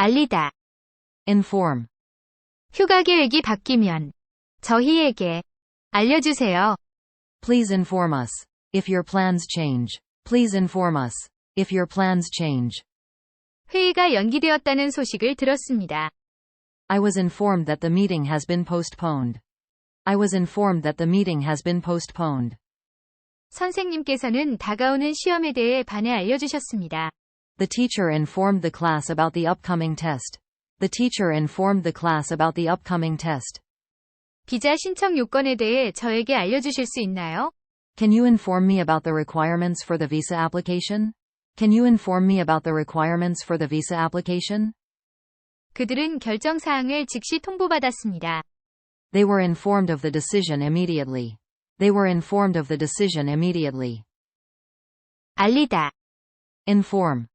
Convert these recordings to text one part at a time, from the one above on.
알리다. inform, 휴가 계획이 바뀌면 저희에게 알려주세요. please inform us. If your plans change, please inform us. If your plans change. 회의가 연기되었다는 소식을 들었습니다. I was informed that the meeting has been postponed. I was informed that the meeting has been postponed. 선생님께서는 다가오는 시험에 대해 반에 알려주셨습니다. The teacher informed the class about the upcoming test. The teacher informed the class about the upcoming test. 비자 신청 요건에 대해 저에게 알려주실 수 있나요? Can you inform me about the requirements for the visa application? Can you inform me about the requirements for the visa application? 그들은 결정 사항을 즉시 통보받았습니다. They were informed of the decision immediately. They were informed of the decision immediately. 알리다. Inform.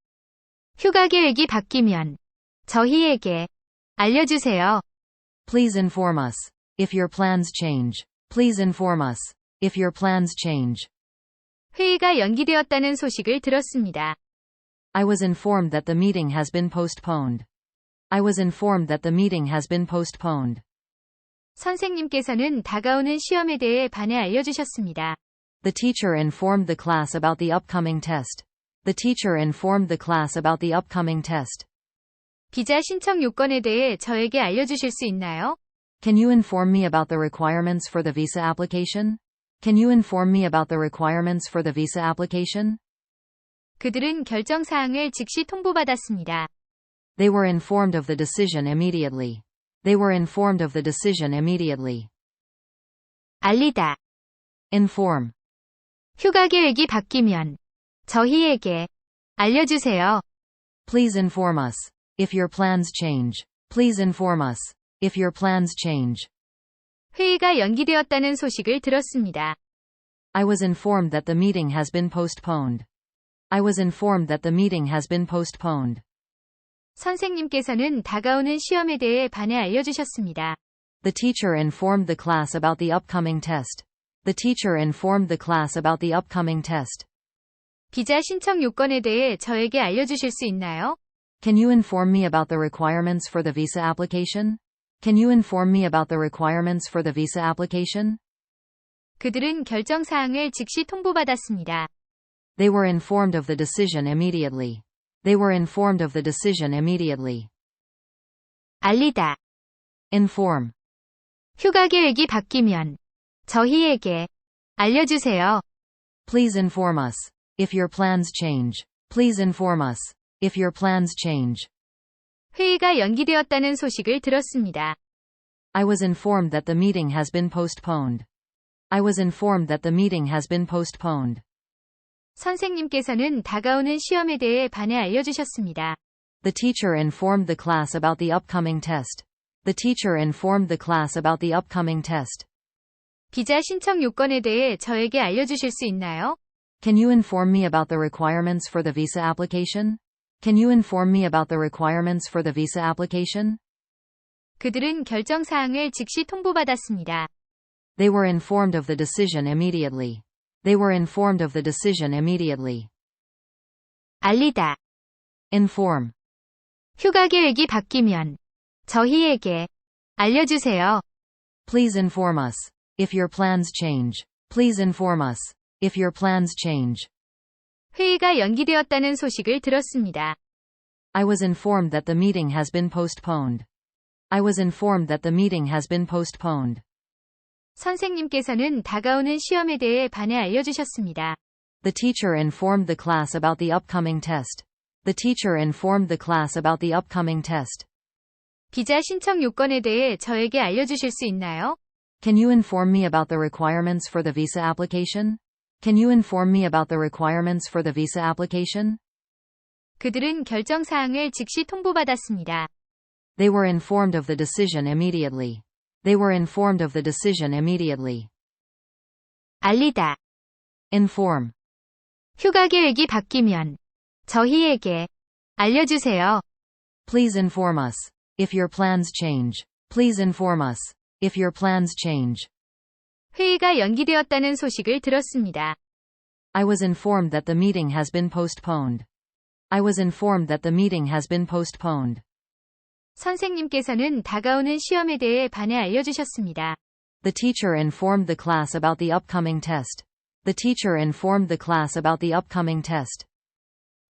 휴가 계획이 바뀌면 저희에게 알려주세요. Please inform us. If your plans change. Please inform us. If your plans change. 회의가 연기되었다는 소식을 들었습니다. I was informed that the meeting has been postponed. I was informed that the meeting has been postponed. 선생님께서는 다가오는 시험에 대해 반에 알려주셨습니다. The teacher informed the class about the upcoming test. The teacher informed the class about the upcoming test. 비자 신청 요건에 대해 저에게 알려주실 수 있나요? Can you inform me about the requirements for the visa application? Can you inform me about the requirements for the visa application? 그들은 결정 사항을 즉시 통보받았습니다. They were informed of the decision immediately. They were informed of the decision immediately. 알리다. Inform. 휴가 계획이 바뀌면 저희에게 알려주세요. Please inform us. If your plans change. Please inform us. If your plans change. 회의가 연기되었다는 소식을 들었습니다. I was informed that the meeting has been postponed. I was informed that the meeting has been postponed. 선생님께서는 다가오는 시험에 대해 반에 알려주셨습니다. The teacher informed the class about the upcoming test. The teacher informed the class about the upcoming test. 비자 신청 요건에 대해 저에게 알려주실 수 있나요? Can you inform me about the requirements for the visa application? Can you inform me about the requirements for the visa application? 그들은 결정 사항을 즉시 통보받았습니다. They were informed of the decision immediately. They were informed of the decision immediately. 알리다. Inform. 휴가 계획이 바뀌면 저희에게 알려주세요. Please inform us. If your plans change. Please inform us. If your plans change. 회의가 연기되었다는 소식을 들었습니다. I was informed that the meeting has been postponed. I was informed that the meeting has been postponed. 선생님께서는 다가오는 시험에 대해 반에 알려주셨습니다. The teacher informed the class about the upcoming test. The teacher informed the class about the upcoming test. 비자 신청 요건에 대해 저에게 알려주실 수 있나요? Can you inform me about the requirements for the visa application? Can you inform me about the requirements for the visa application? 그들은 결정 사항을 즉시 통보받았습니다. They were informed of the decision immediately. They were informed of the decision immediately. 알리다. Inform. 휴가 계획이 바뀌면 저희에게 알려주세요. Please inform us. If your plans change. Please inform us. If your plans change. 회의가 연기되었다는 소식을 들었습니다. I was informed that the meeting has been postponed. I was informed that the meeting has been postponed. 선생님께서는 다가오는 시험에 대해 반에 알려주셨습니다. The teacher informed the class about the upcoming test. The teacher informed the class about the upcoming test. 비자 신청 요건에 대해 저에게 알려주실 수 있나요? Can you inform me about the requirements for the visa application? Can you inform me about the requirements for the visa application? 그들은 결정 사항을 즉시 통보받았습니다. They were informed of the decision immediately. They were informed of the decision immediately. 알리다. Inform. 휴가 계획이 바뀌면 저희에게 알려주세요. Please inform us. If your plans change. Please inform us. If your plans change. 회의가 연기되었다는 소식을 들었습니다. I was informed that the meeting has been postponed. I was informed that the meeting has been postponed. 선생님께서는 다가오는 시험에 대해 반에 알려주셨습니다. The teacher informed the class about the upcoming test. The teacher informed the class about the upcoming test.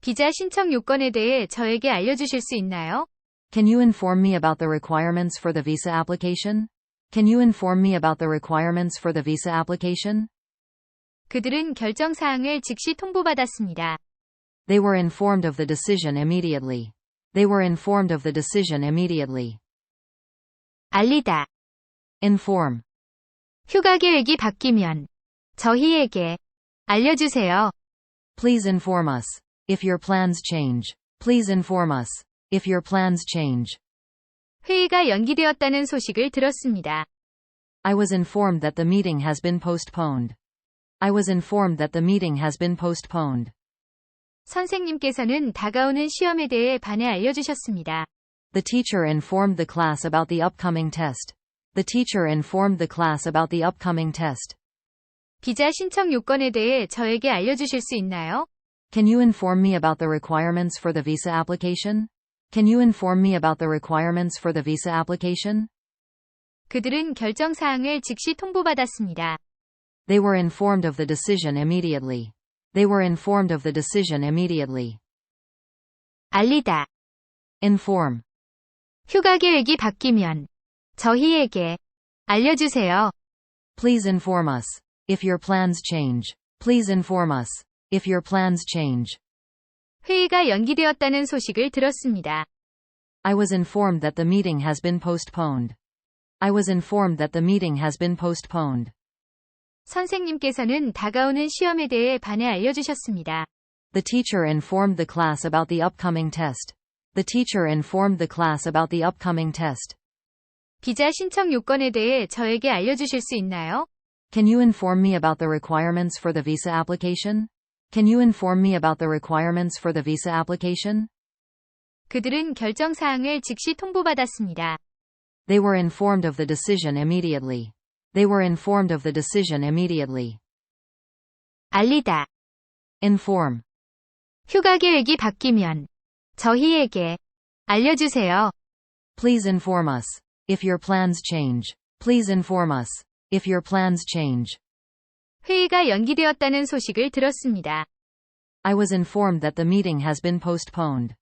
비자 신청 요건에 대해 저에게 알려주실 수 있나요? Can you inform me about the requirements for the visa application? Can you inform me about the requirements for the visa application? 그들은 결정 사항을 즉시 통보받았습니다. They were informed of the decision immediately. They were informed of the decision immediately. 알리다. Inform. 휴가 계획이 바뀌면 저희에게 알려주세요. Please inform us. If your plans change. Please inform us. If your plans change. 회의가 연기되었다는 소식을 들었습니다. I was informed that the meeting has been postponed. I was informed that the meeting has been postponed. 선생님께서는 다가오는 시험에 대해 반에 알려주셨습니다. The teacher informed the class about the upcoming test. The teacher informed the class about the upcoming test. 비자 신청 요건에 대해 저에게 알려주실 수 있나요? Can you inform me about the requirements for the visa application? Can you inform me about the requirements for the visa application? 그들은 결정 사항을 즉시 통보받았습니다. They were informed of the decision immediately. They were informed of the decision immediately. 알리다. Inform. 휴가 계획이 바뀌면 저희에게 알려주세요. Please inform us. If your plans change. Please inform us. If your plans change. 회의가 연기되었다는 소식을 들었습니다. I was informed that the meeting has been postponed. I was informed that the meeting has been postponed. 선생님께서는 다가오는 시험에 대해 반에 알려주셨습니다. The teacher informed the class about the upcoming test. The teacher informed the class about the upcoming test. 비자 신청 요건에 대해 저에게 알려주실 수 있나요? Can you inform me about the requirements for the visa application? Can you inform me about the requirements for the visa application? 그들은 결정 사항을 즉시 통보받았습니다. They were informed of the decision immediately. They were informed of the decision immediately. 알리다. Inform. 휴가 계획이 바뀌면 저희에게 알려주세요. Please inform us. If your plans change. Please inform us. If your plans change. 회의가 연기되었다는 소식을 들었습니다. I was informed that the meeting has been postponed.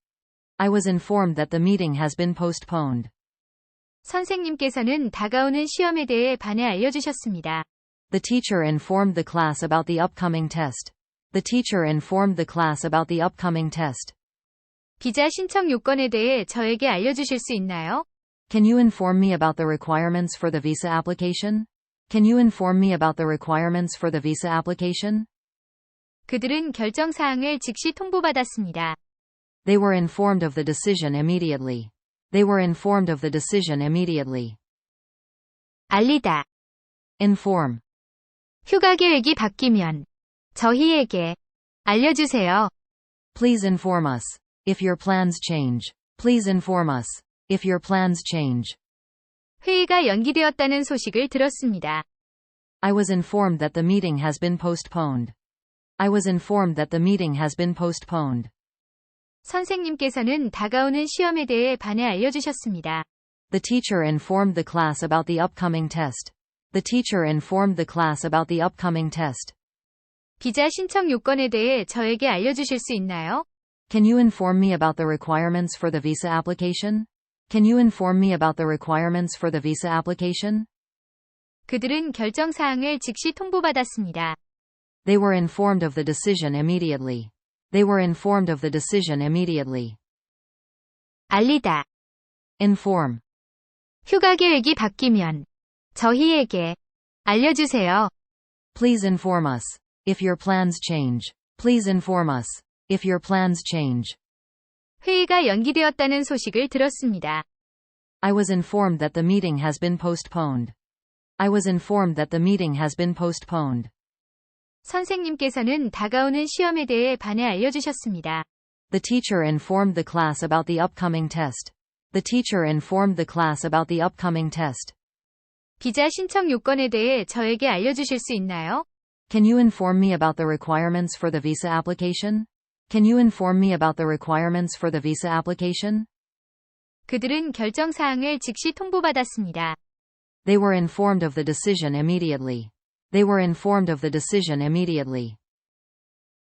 I was informed that the meeting has been postponed. 선생님께서는 다가오는 시험에 대해 반에 알려주셨습니다. The teacher informed the class about the upcoming test. The teacher informed the class about the upcoming test. 비자 신청 요건에 대해 저에게 알려주실 수 있나요? Can you inform me about the requirements for the visa application? Can you inform me about the requirements for the visa application? 그들은 결정 사항을 즉시 통보받았습니다. They were informed of the decision immediately. They were informed of the decision immediately. 알리다. Inform. 휴가 계획이 바뀌면 저희에게 알려주세요. Please inform us. If your plans change. Please inform us. If your plans change. 회의가 연기되었다는 소식을 들었습니다. I was informed that the meeting has been postponed. I was informed that the meeting has been postponed. 선생님께서는 다가오는 시험에 대해 반에 알려주셨습니다. The teacher informed the class about the upcoming test. The teacher informed the class about the upcoming test. 비자 신청 요건에 대해 저에게 알려주실 수 있나요? Can you inform me about the requirements for the visa application? Can you inform me about the requirements for the visa application? 그들은 결정 사항을 즉시 통보받았습니다. They were informed of the decision immediately. They were informed of the decision immediately. 알리다. Inform. 휴가 계획이 바뀌면 저희에게 알려주세요. Please inform us. If your plans change. Please inform us. If your plans change. 회의가 연기되었다는 소식을 들었습니다. I was informed that the meeting has been postponed. I was informed that the meeting has been postponed. 선생님께서는 다가오는 시험에 대해 반에 알려주셨습니다. The teacher informed the class about the upcoming test. The teacher informed the class about the upcoming test. 비자 신청 요건에 대해 저에게 알려주실 수 있나요? Can you inform me about the requirements for the visa application? Can you inform me about the requirements for the visa application? 그들은 결정 사항을 즉시 통보받았습니다. They were informed of the decision immediately. They were informed of the decision immediately.